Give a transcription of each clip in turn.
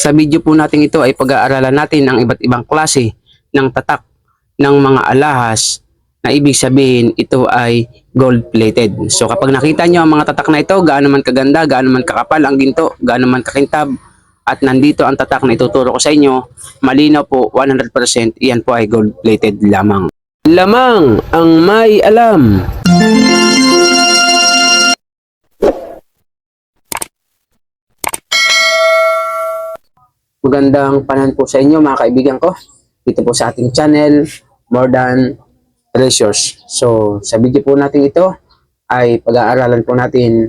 Sa video po natin ito ay pag-aaralan natin ang iba't ibang klase ng tatak ng mga alahas na ibig sabihin ito ay gold-plated. So kapag nakita nyo ang mga tatak na ito, gaano man kaganda, gaano man kakapal ang ginto, gaano man kakintab, at nandito ang tatak na ituturo ko sa inyo, malinaw po 100% iyan po ay gold-plated lamang. Lamang ang may alam. Magandang panahon po sa inyo mga kaibigan ko. Dito po sa ating channel, More Than Treasures. So, sa video po natin ito ay pag-aaralan po natin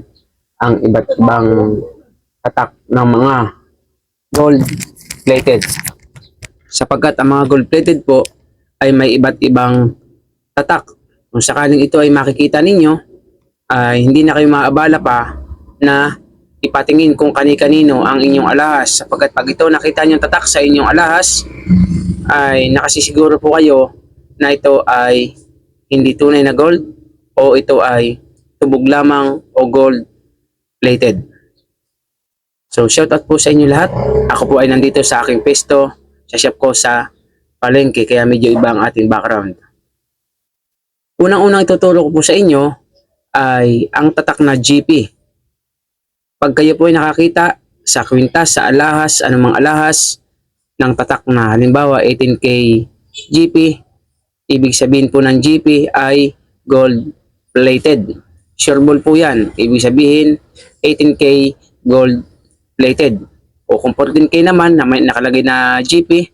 ang iba't ibang attack ng mga gold plated. Sapagkat ang mga gold plated po ay may iba't ibang tatak. Kung sakaling ito ay makikita ninyo, ay hindi na kayo maabala pa na ipatingin kung kani-kanino ang inyong alahas sapagkat pag ito nakita niyo tatak sa inyong alahas ay nakasisiguro po kayo na ito ay hindi tunay na gold o ito ay tubog lamang o gold plated. So shout out po sa inyo lahat. Ako po ay nandito sa aking pesto sa shop ko sa palengke kaya medyo iba ang ating background. Unang-unang ituturo ko po sa inyo ay ang tatak na GP. Pag kayo po ay nakakita sa kwintas, sa alahas, anumang alahas ng tatak na halimbawa 18K GP, ibig sabihin po ng GP ay gold plated. Sure ball po yan. Ibig sabihin 18K gold plated. O kung 14K naman na may nakalagay na GP,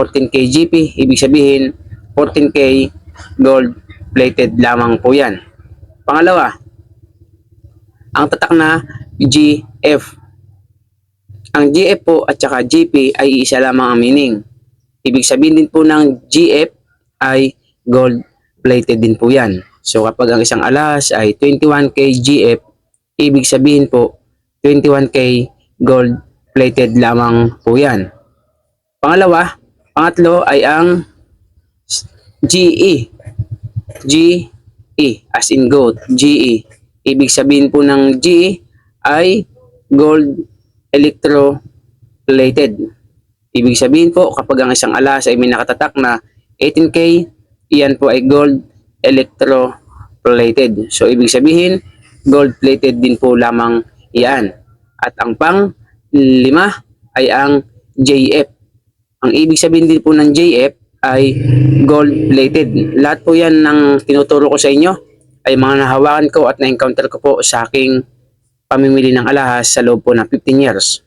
14K GP, ibig sabihin 14K gold plated lamang po yan. Pangalawa, ang tatak na GF. Ang GF po at saka GP ay isa lamang ang meaning. Ibig sabihin din po ng GF ay gold plated din po yan. So kapag ang isang alahas ay 21k GF, ibig sabihin po 21k gold plated lamang po yan. Pangalawa, pangatlo ay ang GE. GE as in gold, GE. Ibig sabihin po ng GE ay gold electroplated. Ibig sabihin po kapag ang isang alas ay may nakatatak na 18K, iyan po ay gold electroplated. So ibig sabihin, gold plated din po lamang iyan. At ang pang lima ay ang JF. Ang ibig sabihin din po ng JF ay gold plated. Lahat po yan ng tinuturo ko sa inyo ay mga nahawakan ko at na-encounter ko po sa aking pamimili ng alahas sa loob po ng 15 years.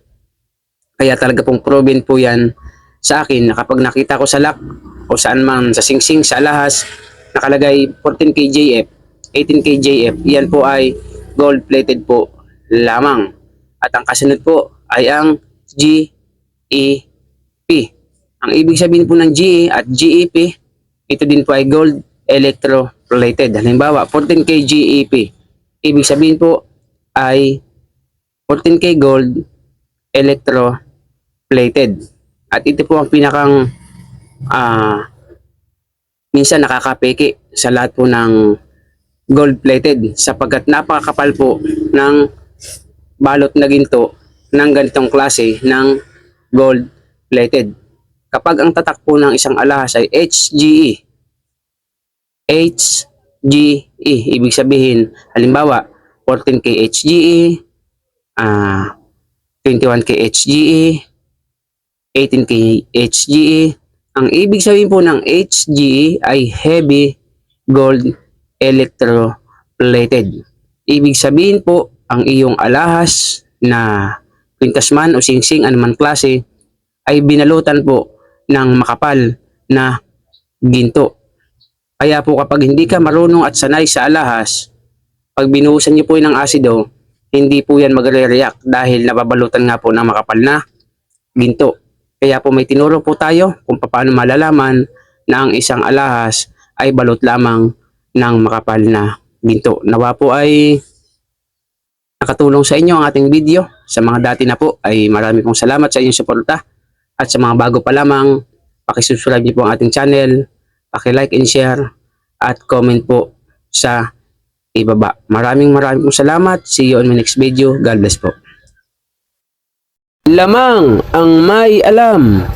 Kaya talaga pong proven po yan sa akin na kapag nakita ko sa lock o saan man sa singsing sa alahas nakalagay 14k JF, 18k JF, yan po ay gold plated po lamang. At ang kasunod po ay ang GEP. Ang ibig sabihin po ng GE at GEP, ito din po ay gold electroplated. Halimbawa, 14k GEP. Ibig sabihin po ay 14k gold electroplated. At ito po ang pinakang ah minsan nakakapeke sa lahat po ng gold plated sapagkat napakakapal po ng balot na ginto ng ganitong klase ng gold plated. Kapag ang tatak po ng isang alahas ay HGE, HGE, ibig sabihin, halimbawa, 14K HGE, ah 21K HGE, 18K HGE. Ang ibig sabihin po ng HGE ay heavy gold electroplated. Ibig sabihin po, ang iyong alahas na kwintas man o singsing anuman klase ay binalutan po ng makapal na ginto. Kaya po kapag hindi ka marunong at sanay sa alahas, pag binuhusan niyo po ng asido, hindi po yan magre-react dahil nababalutan nga po ng makapal na ginto. Kaya po may tinuro po tayo kung paano malalaman na ang isang alahas ay balot lamang ng makapal na ginto. Nawa po ay nakatulong sa inyo ang ating video. Sa mga dati na po ay marami pong salamat sa inyong suporta. At sa mga bago pa lamang, pakisubscribe niyo po ang ating channel, paki-like and share, at comment po sa ibaba. Maraming maraming salamat. See you on my next video. God bless po. Lamang ang may alam.